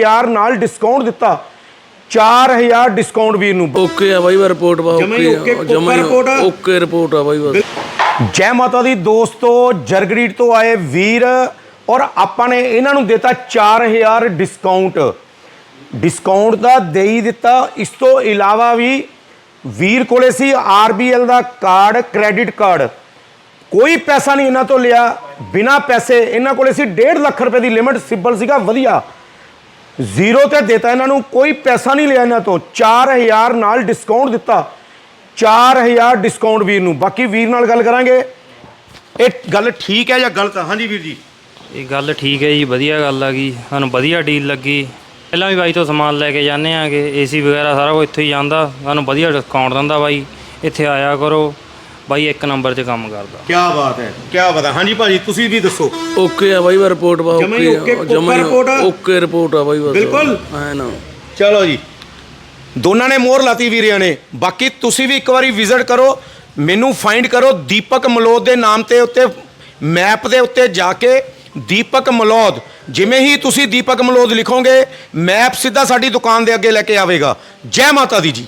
ਯਾਰ ਨਾਲ ਡਿਸਕਾਊਂਟ ਦਿੱਤਾ। 4000 ਡਿਸਕਾਊਂਟ ਵੀਰ ਨੂੰ। ਓਕੇ ਆ ਬਾਈ ਵਾ ਰਿਪੋਰਟ ਜਮਾਂ ਹੀ ਓਕੇ okay, ਜਮਾਂ ਹੀ ਓਕੇ report ਆ। ਓਕੇ ਰਿਪੋਰਟ ਆ ਬਾਈ ਬਸ। ਜੈ ਮਾਤਾ ਦੀ ਦੋਸਤੋ ਜਰਗਰੀਟ ਤੋਂ ਆਏ ਵੀਰ ਔਰ ਆਪਾਂ ਨੇ ਇਹਨਾਂ ਨੂੰ ਦਿੱਤਾ 4000 ਡਿਸਕਾਊਂਟ ਡਿਸਕਾਊਂਟ ਦਾ ਦੇ ਹੀ ਦਿੱਤਾ। ਇਸ ਤੋਂ ਇਲਾਵਾ ਵੀ ਵੀਰ ਕੋਲੇ ਸੀ ਆਰਬੀਐਲ ਦਾ ਕਾਰਡ ਕ੍ਰੈਡਿਟ ਕਾਰਡ ਕੋਈ ਪੈਸਾ ਨਹੀਂ ਇਹਨਾਂ ਤੋਂ ਲਿਆ। ਬਿਨਾ ਪੈਸੇ ਇਹਨਾਂ ਕੋਲੇ ਸੀ 1.5 ਲੱਖ ਰੁਪਏ ਦੀ ਲਿਮਟ ਸਿੰਪਲ ਸੀਗਾ ਵਧੀਆ। ਜ਼ੀਰੋ ਤੇ ਦਿੱਤਾ ਇਹਨਾਂ ਨੂੰ, ਕੋਈ ਪੈਸਾ ਨਹੀਂ ਲਿਆ ਇਹਨਾਂ ਤੋਂ। 4000 ਨਾਲ ਡਿਸਕਾਊਂਟ ਦਿੱਤਾ। 4000 ਡਿਸਕਾਊਂਟ ਵੀਰ ਨੂੰ। ਬਾਕੀ ਵੀਰ ਨਾਲ ਗੱਲ ਕਰਾਂਗੇ। ਇਹ ਗੱਲ ਠੀਕ ਹੈ ਜਾਂ ਗਲਤ ਹੈ ਹਾਂਜੀ ਵੀਰ ਜੀ। ਇਹ ਗੱਲ ਠੀਕ ਹੈ ਜੀ, ਵਧੀਆ ਗੱਲ ਆ ਗਈ। ਸਾਨੂੰ ਵਧੀਆ ਡੀਲ ਲੱਗੀ। ਪਹਿਲਾਂ ਵੀ ਬਾਈ ਤੋਂ ਸਮਾਨ ਲੈ ਕੇ ਜਾਂਦੇ ਆਂਗੇ। ਏਸੀ ਵਗੈਰਾ ਸਾਰਾ ਕੁਝ ਇੱਥੋਂ ਹੀ ਜਾਂਦਾ। ਸਾਨੂੰ ਵਧੀਆ ਡਿਸਕਾਊਂਟ ਦਿੰਦਾ ਬਾਈ। ਇੱਥੇ ਆਇਆ ਕਰੋ। ਬਾਈ ਇੱਕ ਨੰਬਰ 'ਚ ਕੰਮ ਕਰਦਾ। ਕੀ ਬਾਤ ਹੈ ਕੀ ਬਾਤ ਹੈ। ਹਾਂਜੀ ਭਾਜੀ ਤੁਸੀਂ ਵੀ ਦੱਸੋ। ਓਕੇ ਆ ਬਾਈ ਵਾ ਰਿਪੋਰਟ ਬਾ ਜਮਾਂ ਹੀ ਓਕੇ ਓਕੇ report ਆ। ਓਕੇ ਰਿਪੋਰਟ ਆ ਬਾਈ ਬਸ। ਬਿਲਕੁਲ। ਐ ਨਾ। ਚਲੋ ਜੀ। ਦੋਨਾਂ ਨੇ ਮੋਹਰ ਲਾਤੀ ਵੀਰਿਆਂ ਨੇ। ਬਾਕੀ ਤੁਸੀਂ ਵੀ ਇੱਕ ਵਾਰੀ ਵਿਜ਼ਿਟ ਕਰੋ। ਮੈਨੂੰ ਫਾਈਂਡ ਕਰੋ ਦੀਪਕ ਮਲੋਦ ਦੇ ਨਾਮ ਤੇ ਉੱਤੇ ਮੈਪ ਦੇ ਉੱਤੇ ਜਾ ਕੇ ਦੀਪਕ ਮਲੋਦ। ਜਿਵੇਂ ਹੀ ਤੁਸੀਂ ਦੀਪਕ ਮਲੋਦ ਲਿਖੋਗੇ ਮੈਪ ਸਿੱਧਾ ਸਾਡੀ ਦੁਕਾਨ ਦੇ ਅੱਗੇ ਲੈ ਕੇ ਆਵੇਗਾ। ਜੈ ਮਾਤਾ ਦੀ ਜੀ।